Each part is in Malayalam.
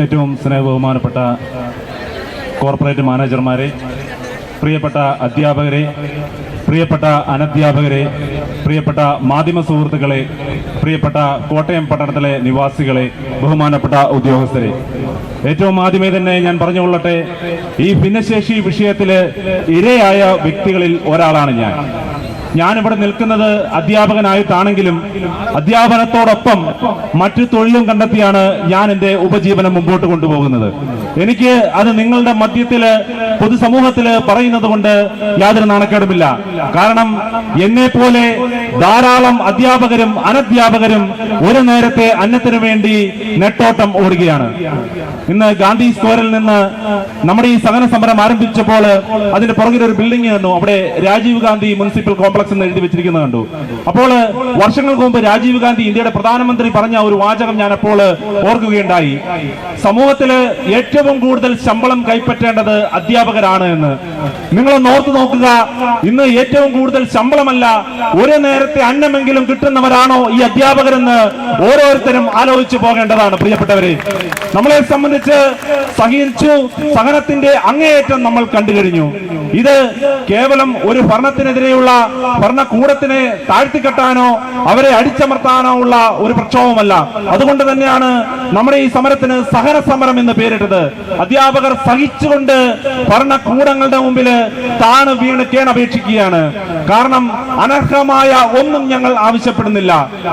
ഏറ്റവും സ്നേഹബഹുമാനപ്പെട്ട കോർപ്പറേറ്റ് മാനേജർമാരെ പ്രിയപ്പെട്ട അധ്യാപകരെ പ്രിയപ്പെട്ട അനധ്യാപകരെ പ്രിയപ്പെട്ട മാധ്യമ സുഹൃത്തുക്കളെ പ്രിയപ്പെട്ട കോട്ടയം പട്ടണത്തിലെ നിവാസികളെ ബഹുമാനപ്പെട്ട ഉദ്യോഗസ്ഥരെ. ഏറ്റവും ആദ്യമേ തന്നെ ഞാൻ പറഞ്ഞുകൊള്ളട്ടെ ഈ ഭിന്നശേഷി വിഷയത്തിൽ ഇരയായ വ്യക്തികളിൽ ഒരാളാണ് ഞാൻ. ഞാനിവിടെ നിൽക്കുന്നത് അധ്യാപകനായിട്ടാണെങ്കിലും അധ്യാപനത്തോടൊപ്പം മറ്റു തൊഴിലും കണ്ടെത്തിയാണ് ഞാൻ എന്റെ ഉപജീവനം മുമ്പോട്ട് കൊണ്ടുപോകുന്നത്. എനിക്ക് അത് നിങ്ങളുടെ മധ്യത്തിൽ പൊതുസമൂഹത്തിൽ പറയുന്നത് കൊണ്ട് യാതൊരു നാണക്കേടുമില്ല. കാരണം എന്നെ പോലെ ധാരാളം അധ്യാപകരും അനധ്യാപകരും ഒരു നേരത്തെ അന്നത്തിനു വേണ്ടി നെട്ടോട്ടം ഓടുകയാണ്. ഇന്ന് ഗാന്ധി സ്ക്വയറിൽ നിന്ന് നമ്മുടെ ഈ സഹന സമരം ആരംഭിച്ചപ്പോൾ അതിന്റെ പുറകിൽ ഒരു ബിൽഡിംഗ് കണ്ടു അവിടെ രാജീവ് ഗാന്ധി മുനിസിപ്പൽ കോംപ്ലക്സ് എന്ന് എഴുതി വെച്ചിരിക്കുന്നത് കണ്ടു. അപ്പോൾ വർഷങ്ങൾക്ക് മുമ്പ് രാജീവ് ഗാന്ധി ഇന്ത്യയുടെ പ്രധാനമന്ത്രി പറഞ്ഞ ഒരു വാചകം ഞാൻ അപ്പോൾ ഓർക്കുകയുണ്ടായി. സമൂഹത്തിൽ ഏറ്റവും കൂടുതൽ ശമ്പളം കൈപ്പറ്റേണ്ടത് അധ്യാപകരാണ് എന്ന്. നിങ്ങൾ ഓർത്തു നോക്കുക. ഇന്ന് ഏറ്റവും കൂടുതൽ ശമ്പളമല്ല ഒരു നേരത്തെ അന്നമെങ്കിലും കിട്ടുന്നവരാണോ ഈ അധ്യാപകരെന്ന് ഓരോരുത്തരും ആലോചിച്ചു പോകേണ്ടതാണ് പ്രിയപ്പെട്ടവരെ. നമ്മളെ സംബന്ധിച്ച് സഹിച്ചു സഹനത്തിന്റെ അങ്ങേയറ്റം നമ്മൾ കണ്ടു കഴിഞ്ഞു. ഇത് കേവലം ഒരു ഭരണത്തിനെതിരെയുള്ള ഭരണകൂടത്തിനെ താഴ്ത്തിക്കെട്ടാനോ അവരെ അടിച്ചമർത്താനോ ഉള്ള ഒരു പ്രക്ഷോഭമല്ല. അതുകൊണ്ട് തന്നെയാണ് നമ്മുടെ ഈ സമരത്തിന് സഹന സമരം എന്ന് പേരിട്ടത്. അധ്യാപകർ സഹിച്ചുകൊണ്ട് ഭരണകൂടങ്ങളുടെ മുമ്പിൽ താണ് വീണ് കേണപേക്ഷിക്കുകയാണ്. കാരണം അനർഹമായ ഒന്നും ഞങ്ങൾ ആവശ്യപ്പെടുന്നില്ല.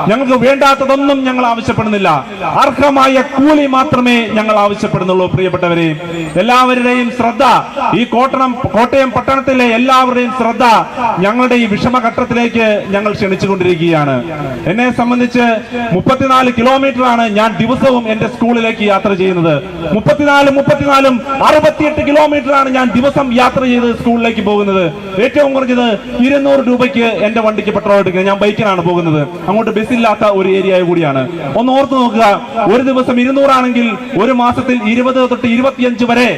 ഞങ്ങൾക്ക് വേണ്ടാത്തതൊന്നും ഞങ്ങൾ ആവശ്യപ്പെടുന്നില്ല. അർഹമായ കൂലി മാത്രമേ ഞങ്ങൾ ആവശ്യപ്പെടുന്നുള്ളൂ പ്രിയപ്പെട്ടവരെ. എല്ലാവരുടെയും ശ്രദ്ധ ഈ കോട്ടണം കോട്ടയം പട്ടണത്തിലെ എല്ലാവരുടെയും ശ്രദ്ധ ഞങ്ങളുടെ ഈ വിഷമഘട്ടത്തിലേക്ക് ഞങ്ങൾ ക്ഷണിച്ചുകൊണ്ടിരിക്കുകയാണ്. എന്നെ സംബന്ധിച്ച് മുപ്പത്തിനാല് കിലോമീറ്റർ ആണ് ഞാൻ ദിവസവും എന്റെ സ്കൂളിലേക്ക് യാത്ര ചെയ്യുന്നത്. മുപ്പത്തിനാല് മുപ്പത്തിനാലും അറുപത്തിയെട്ട് കിലോമീറ്റർ ആണ് ഞാൻ ദിവസം യാത്ര ചെയ്ത് സ്കൂളിലേക്ക് പോകുന്നത്. ഏറ്റവും കുറഞ്ഞത് ഇരുന്നൂറ് രൂപയ്ക്ക് എന്റെ വണ്ടിക്ക് പെട്രോൾ എടുക്കുന്നത് ഞാൻ ബൈക്കിനാണ് പോകുന്നത്. അങ്ങോട്ട് ബസ്സില്ലാത്ത ഒരു ഏരിയ കൂടിയാണ്. ഒന്ന് ഓർത്തു നോക്കുക ഒരു ദിവസം ഇരുന്നൂറാണെങ്കിൽ ഒരു മാസത്തിൽ ഇരുപത് തൊട്ട് ഇരുപത്തിയഞ്ച് വരെ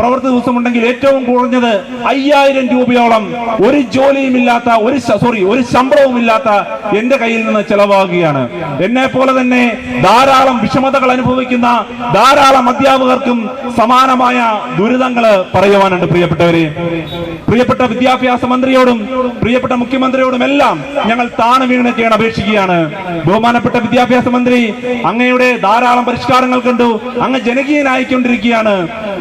പ്രവൃത്തി ദിവസമുണ്ടെങ്കിൽ ഏറ്റവും കുറഞ്ഞത് അയ്യായിരം രൂപയോളം ഒരു ജോലിയും ഇല്ലാത്ത ഒരു സോറി ഒരു ശമ്പളവും ഇല്ലാത്ത എന്റെ കയ്യിൽ നിന്ന് ചെലവാകുകയാണ്. എന്നെ പോലെ തന്നെ ധാരാളം വിഷമതകൾ അനുഭവിക്കുന്ന ധാരാളം അധ്യാപകർക്കും സമാനമായ ദുരിതങ്ങൾ പറയുവാനുണ്ട് പ്രിയപ്പെട്ടവരെ. പ്രിയപ്പെട്ട വിദ്യാഭ്യാസ മന്ത്രിയോടും പ്രിയപ്പെട്ട മുഖ്യമന്ത്രിയോടും എല്ലാം ഞങ്ങൾ താണു ചെയ്യാൻ അപേക്ഷിക്കുകയാണ്. ബഹുമാനപ്പെട്ട വിദ്യാഭ്യാസ മന്ത്രി അങ്ങയുടെ ധാരാളം പരിഷ്കാരങ്ങൾ കണ്ടു അങ്ങ് ജനകീയനായിക്കൊണ്ടിരിക്കുകയാണ്.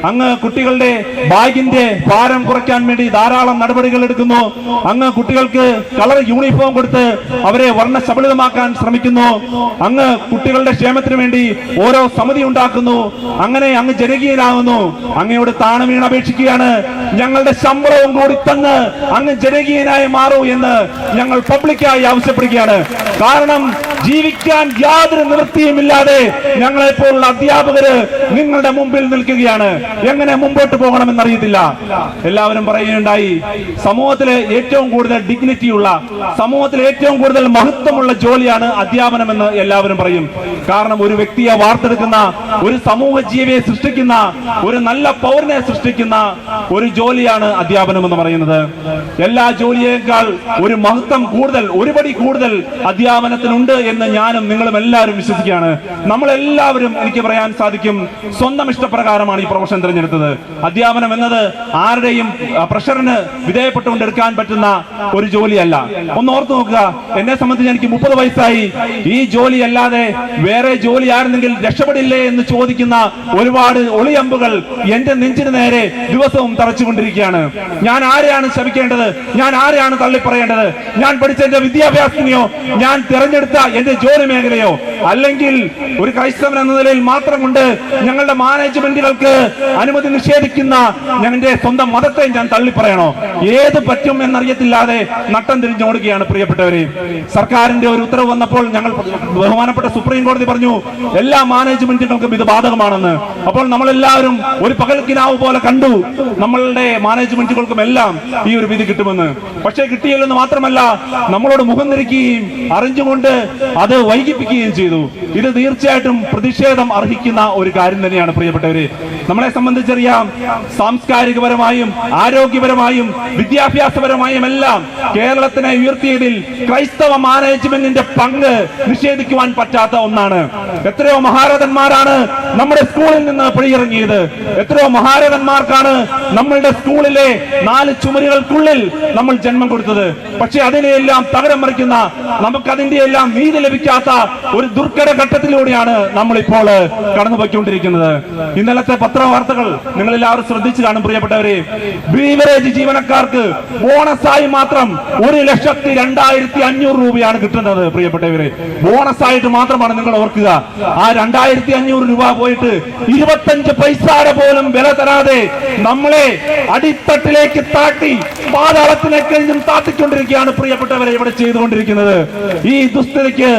അങ്ങ് കുട്ടികളുടെ ബാഗിന്റെ ഭാരം കുറയ്ക്കാൻ വേണ്ടി ധാരാളം നടപടികൾ എടുക്കുന്നു. അങ്ങ് കുട്ടികൾക്ക് കളർ യൂണിഫോം കൊടുത്ത് അവരെ വർണ ശബളിതമാക്കാൻ ശ്രമിക്കുന്നു. അങ്ങ് കുട്ടികളുടെ ക്ഷേമത്തിന് വേണ്ടി ഓരോ സമിതി ഉണ്ടാക്കുന്നു. അങ്ങനെ അങ്ങ് ജനകീയനാകുന്നു. അങ്ങയോട് താണു വീണപേക്ഷിക്കുകയാണ് ഞങ്ങളുടെ ശമ്പളവും കൂടി തന്ന് അങ്ങ് ജനകീയനായി മാറൂ എന്ന് ഞങ്ങൾ പബ്ലിക്കായി ആവശ്യപ്പെടുകയാണ്. കാരണം ജീവിക്കാൻ യാതൊരു നിവൃത്തിയുമില്ലാതെ ഞങ്ങളെ പോലുള്ള അധ്യാപകര് നിങ്ങളുടെ മുമ്പിൽ നിൽക്കുകയാണ്. എങ്ങനെ മുമ്പോട്ട് പോകണമെന്ന് അറിയത്തില്ല. എല്ലാവരും പറയുകയുണ്ടായി. സമൂഹത്തിലെ ഏറ്റവും കൂടുതൽ ഡിഗ്നിറ്റിയുള്ള സമൂഹത്തിൽ ഏറ്റവും കൂടുതൽ മഹത്വമുള്ള ജോലിയാണ് അധ്യാപനമെന്ന് എല്ലാവരും പറയും. കാരണം ഒരു വ്യക്തിയെ വാർത്തെടുക്കുന്ന ഒരു സമൂഹ ജീവിയെ സൃഷ്ടിക്കുന്ന ഒരു നല്ല പൗരനെ സൃഷ്ടിക്കുന്ന ഒരു ജോലിയാണ് അധ്യാപനം എന്ന് പറയുന്നത്. എല്ലാ ജോലിയേക്കാൾ ഒരു മഹത്വം കൂടുതൽ ഒരുപടി കൂടുതൽ അധ്യാപനത്തിനുണ്ട് എന്ന് ഞാനും നിങ്ങളും എല്ലാവരും വിശ്വസിക്കുകയാണ്. നമ്മളെല്ലാവരും എനിക്ക് പറയാൻ സാധിക്കും സ്വന്തം ഇഷ്ടപ്രകാരമാണ് ഈ പ്രൊഫഷൻ തിരഞ്ഞെടുത്തത്. അധ്യാപനം എന്നത് ആരുടെയും പ്രഷറിന് വിധേയപ്പെട്ടുകൊണ്ട് എടുക്കാൻ പറ്റുന്ന ഒരു ജോലിയല്ല. ഒന്ന് ഓർത്തു നോക്കുക. എന്നെ സംബന്ധിച്ച് എനിക്ക് മുപ്പത് വയസ്സായി. ഈ ജോലി അല്ലാതെ വേറെ ജോലി ആയിരുന്നെങ്കിൽ രക്ഷപ്പെടില്ലേ എന്ന് ചോദിക്കുന്ന ഒരുപാട് ഒളിയമ്പുകൾ എന്റെ നെഞ്ചിന് നേരെ ദിവസവും തറച്ചുകൊണ്ടിരിക്കുകയാണ്. ഞാൻ ആരെയാണ് ശപിക്കേണ്ടത്? ഞാൻ ആരെയാണ് തള്ളിപ്പറയേണ്ടത്? ഞാൻ പഠിച്ച എന്റെ വിദ്യാഭ്യാസത്തിനെയോ? ഞാൻ തിരഞ്ഞെടുത്ത എന്റെ ജോലി മേഖലയോ? അല്ലെങ്കിൽ ഒരു ക്രൈസ്തവൻ എന്ന നിലയിൽ മാത്രം കൊണ്ട് ഞങ്ങളുടെ മാനേജ്മെന്റുകൾക്ക് അനുമതി നിഷേധിക്കുന്ന ഞങ്ങളുടെ സ്വന്തം മതത്തെ ഞാൻ തള്ളിപ്പറയണോ? ഏത് പറ്റും എന്നറിയത്തില്ലാതെ നട്ടം തിരിഞ്ഞോടുകയാണ് പ്രിയപ്പെട്ടവരെ. സർക്കാരിന്റെ ഒരു ഉത്തരവ് വന്നപ്പോൾ ഞങ്ങൾ ബഹുമാനപ്പെട്ട സുപ്രീം കോടതി പറഞ്ഞു എല്ലാ മാനേജ്മെന്റുകൾക്കും ഇത് ബാധകമാണെന്ന്. അപ്പോൾ നമ്മളെല്ലാവരും ഒരു പകൽക്കിനാവ് പോലെ കണ്ടു നമ്മളുടെ മാനേജ്മെന്റുകൾക്കും എല്ലാം ഈ ഒരു വിധി കിട്ടുമെന്ന്. പക്ഷേ കിട്ടിയില്ലെന്ന് മാത്രമല്ല നമ്മളോട് മുഖം തിരിക്കുകയും അറിഞ്ഞുകൊണ്ട് അത് വൈകിപ്പിക്കുകയും ചെയ്തു. ഇത് തീർച്ചയായിട്ടും പ്രതിഷേധം അർഹിക്കുന്ന ഒരു കാര്യം തന്നെയാണ് പ്രിയപ്പെട്ടവര്. നമ്മളെ സംബന്ധിച്ചറിയാം സാംസ്കാരികപരമായും ആരോഗ്യപരമായും വിദ്യാഭ്യാസപരമായും എല്ലാം കേരളത്തിനെ ഉയർത്തിയതിൽ ക്രൈസ്തവ മാനേജ്മെന്റിന്റെ പങ്ക് നിഷേധിക്കുവാൻ പറ്റാത്ത ഒന്നാണ്. എത്രയോ മഹാരഥന്മാരാണ് നമ്മുടെ സ്കൂളിൽ നിന്ന് പിഴിയിറങ്ങിയത് എത്രയോ മഹാരഥന്മാർക്കാണ് നമ്മളുടെ സ്കൂളിലെ നാല് ചുമരുകൾക്കുള്ളിൽ നമ്മൾ ജന്മം കൊടുത്തത്. പക്ഷെ അതിനെയെല്ലാം തകരം മറിക്കുന്ന നമുക്ക് അതിന്റെ എല്ലാം നീതി ലഭിക്കാത്ത ഒരു ദുർഘട ഘട്ടത്തിലൂടെയാണ് നമ്മൾ ഇപ്പോൾ കടന്നുപോയിക്കൊണ്ടിരിക്കുന്നത്. ഇന്നലത്തെ പത്രവാർത്തകൾ നിങ്ങൾ എല്ലാവരും ശ്രദ്ധിച്ചു കാണും പ്രിയപ്പെട്ടവരെ. ബീവറേജ് ജീവനക്കാർക്ക് ബോണസായി മാത്രം ഒരു ലക്ഷത്തി രണ്ടായിരത്തി അഞ്ഞൂറ് രൂപയാണ് കിട്ടുന്നത് പ്രിയപ്പെട്ടവരെ. ബോണസ് ആയിട്ട് മാത്രമാണ് നിങ്ങൾ ഓർക്കുക. ആ രണ്ടായിരത്തി അഞ്ഞൂറ് രൂപ പോയിട്ട് ഇരുപത്തഞ്ച് പൈസയുടെ പോലും വില തരാതെ നമ്മളെ അടിത്തട്ടിലേക്ക് താട്ടി പാതാളത്തിലേക്ക് കഴിഞ്ഞും താത്തിക്കൊണ്ടിരിക്കുകയാണ് പ്രിയപ്പെട്ടവരെ ഇവിടെ ചെയ്തുകൊണ്ടിരിക്കുന്നത്. ഈ ദുസ്ഥിതിക്ക്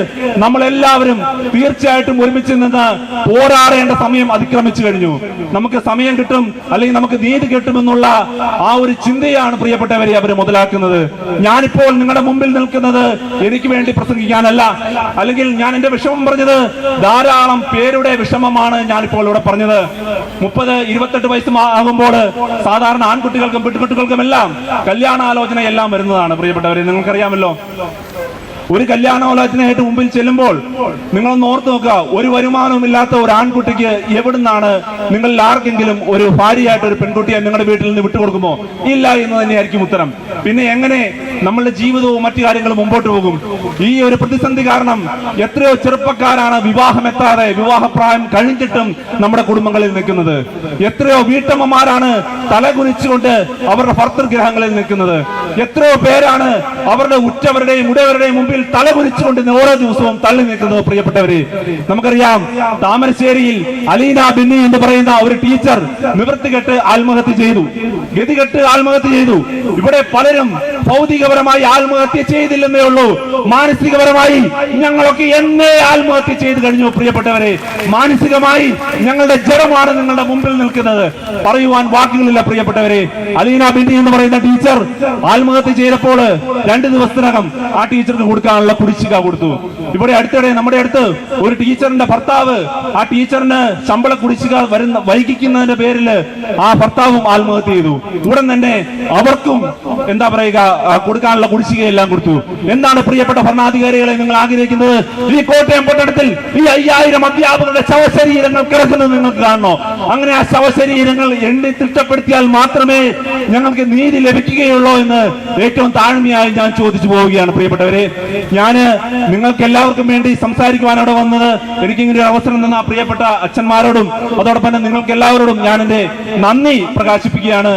നമ്മളെല്ലാവരും തീർച്ചയായിട്ടും ഒരുമിച്ച് നിന്ന് പോരാടേണ്ട സമയം അതിക്രമിച്ചു കഴിഞ്ഞു. നമുക്ക് സമയം കിട്ടും അല്ലെങ്കിൽ നമുക്ക് നീതി കിട്ടുമെന്നുള്ള ആ ഒരു ചിന്തയാണ് പ്രിയപ്പെട്ടവരെ അവർ മുതലാക്കുന്നത്. ഞാനിപ്പോൾ നിങ്ങളുടെ മുമ്പിൽ നിൽക്കുന്നത് എനിക്ക് വേണ്ടി പ്രസംഗിക്കാനല്ല. അല്ലെങ്കിൽ ഞാൻ എന്റെ വിഷമം പറഞ്ഞത് ധാരാളം പേരുടെ വിഷമമാണ് ഞാനിപ്പോൾ ഇവിടെ പറഞ്ഞത്. മുപ്പത് ഇരുപത്തെട്ട് വയസ്സ് ആകുമ്പോൾ സാധാരണ ആൺകുട്ടികൾക്കും പെൺകുട്ടികൾക്കും എല്ലാം കല്യാണാലോചന എല്ലാം വരുന്നതാണ്. പ്രിയപ്പെട്ടവരെ നിങ്ങൾക്കറിയാമല്ലോ. ഒരു കല്യാണോലോചനയായിട്ട് മുമ്പിൽ ചെല്ലുമ്പോൾ നിങ്ങൾ ഓർത്ത് നോക്കുക. ഒരു വരുമാനവുമില്ലാത്ത ഒരു ആൺകുട്ടിക്ക് എവിടുന്നാണ് നിങ്ങളിൽ ആർക്കെങ്കിലും ഒരു ഭാര്യയായിട്ട് ഒരു പെൺകുട്ടിയെ നിങ്ങളുടെ വീട്ടിൽ നിന്ന് വിട്ടുകൊടുക്കുമോ? ഇല്ല എന്ന് തന്നെയായിരിക്കും ഉത്തരം. പിന്നെ എങ്ങനെ നമ്മളുടെ ജീവിതവും മറ്റു കാര്യങ്ങളും മുമ്പോട്ട് പോകും? ഈ ഒരു പ്രതിസന്ധി കാരണം എത്രയോ ചെറുപ്പക്കാരാണ് വിവാഹമെത്താതെ വിവാഹപ്രായം കഴിഞ്ഞിട്ടും നമ്മുടെ കുടുംബങ്ങളിൽ നിൽക്കുന്നത്. എത്രയോ വീട്ടമ്മമാരാണ് തലകുനിച്ചുകൊണ്ട് അവരുടെ ഭർത്തൃഗ്രഹങ്ങളിൽ നിൽക്കുന്നത്. എത്രയോ പേരാണ് അവരുടെ ഉറ്റവരുടെയും ഉടയവരുടെയും മുമ്പിൽ തലകുനിച്ചുകൊണ്ട് തലകുരിച്ചുകൊണ്ട് ഓരോ ദിവസവും തള്ളി നിൽക്കുന്നു പ്രിയപ്പെട്ടവര് നമുക്കറിയാം താമരശ്ശേരിയിൽ അലീന ബിന്നി എന്ന് പറയുന്ന ഒരു ടീച്ചർ നിവൃത്തികെട്ട് ആത്മഹത്യ ചെയ്തു. ഗതികെട്ട് ആത്മഹത്യ ചെയ്തു. ഇവിടെ പലരും ഭൗതികപരമായി ആത്മഹത്യ ചെയ്തില്ലെന്നേ ഉള്ളൂ. മാനസികപരമായി ഞങ്ങളൊക്കെ എന്നേ ആത്മഹത്യ ചെയ്തു കഴിഞ്ഞു പ്രിയപ്പെട്ടവരെ. മാനസികമായി ഞങ്ങളുടെ ജഡമാണ് നിങ്ങളുടെ മുമ്പിൽ നിൽക്കുന്നത്. പറയുവാൻ വാക്കുകളില്ല പ്രിയപ്പെട്ടവരെ. അലീന ബിന്നി എന്ന് പറയുന്ന ടീച്ചർ ആത്മഹത്യ ചെയ്തപ്പോൾ രണ്ട് ദിവസത്തിനകം ആ ടീച്ചർക്ക് കൊടുക്കാനുള്ള കുടിശ്ശിക കൊടുത്തു. ഇവിടെ അടുത്തിടെ നമ്മുടെ അടുത്ത് ഒരു ടീച്ചറിന്റെ ഭർത്താവ് ആ ടീച്ചറിന് ശമ്പള കുടിശ്ശിക വരുന്ന വൈകിക്കുന്നതിന്റെ പേരിൽ ആ ഭർത്താവും ആത്മഹത്യ ചെയ്തു. ഉടൻ തന്നെ അവർക്കും എന്താ പറയുക കൊടുക്കാനുള്ള കുടിശ്ശികയെല്ലാം കൊടുത്തു. എന്താണ് പ്രിയപ്പെട്ട ഭരണാധികാരികളെ നിങ്ങൾ ആഗ്രഹിക്കുന്നത്? ഈ കോട്ടയം പട്ടണത്തിൽ ഈ അയ്യായിരം അധ്യാപകരുടെ ശവശരീരങ്ങൾ കിടക്കുന്നത് നിങ്ങൾക്ക് കാണണോ? അങ്ങനെ ആ ശവശരീരങ്ങൾ എണ്ണി തിട്ടപ്പെടുത്തിയാൽ മാത്രമേ ഞങ്ങൾക്ക് നീതി ലഭിക്കുകയുള്ളൂ എന്ന് ഏറ്റവും താഴ്മയായി ഞാൻ ചോദിച്ചു പോവുകയാണ് പ്രിയപ്പെട്ടവരെ. ഞാൻ നിങ്ങൾക്ക് എല്ലാവർക്കും വേണ്ടി സംസാരിക്കുവാൻ അവിടെ വന്നത് എനിക്കിങ്ങനെ ഒരു അവസരം തന്ന പ്രിയപ്പെട്ട അച്ഛന്മാരോടും അതോടൊപ്പം തന്നെ നിങ്ങൾക്ക് എല്ലാവരോടും ഞാൻ എന്റെ നന്ദി പ്രകാശിപ്പിക്കുകയാണ്.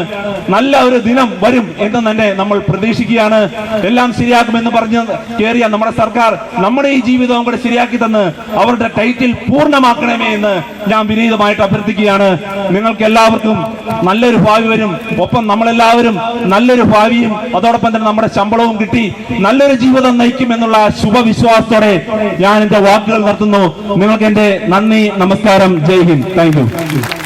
നല്ല ഒരു ദിനം വരും എന്ന് തന്നെ നമ്മൾ പ്രതീക്ഷിക്കുകയാണ്. എല്ലാം ശരിയാക്കുമെന്ന് പറഞ്ഞ് കയറിയ നമ്മുടെ സർക്കാർ നമ്മുടെ ഈ ജീവിതവും കൂടെ ശരിയാക്കി തന്ന് അവരുടെ ടൈറ്റിൽ പൂർണമാക്കണമേ എന്ന് ഞാൻ വിനീതമായിട്ട് അഭ്യർത്ഥിക്കുകയാണ്. നിങ്ങൾക്ക് എല്ലാവർക്കും നല്ലൊരു ഭാവി വരും. ഒപ്പം നമ്മളെല്ലാവരും നല്ലൊരു ഭാവിയും അതോടൊപ്പം തന്നെ നമ്മുടെ ശമ്പളവും കിട്ടി. നല്ലൊരു ജീവിതം നയിക്കും എന്നുള്ള ശുഭവിശ്വാസത്തോടെ ഞാൻ എന്റെ വാക്കുകൾ നിർത്തുന്നു. നിങ്ങൾക്ക് എന്റെ നന്ദി നമസ്കാരം. ജയ് ഹിന്ദ്. Thank you.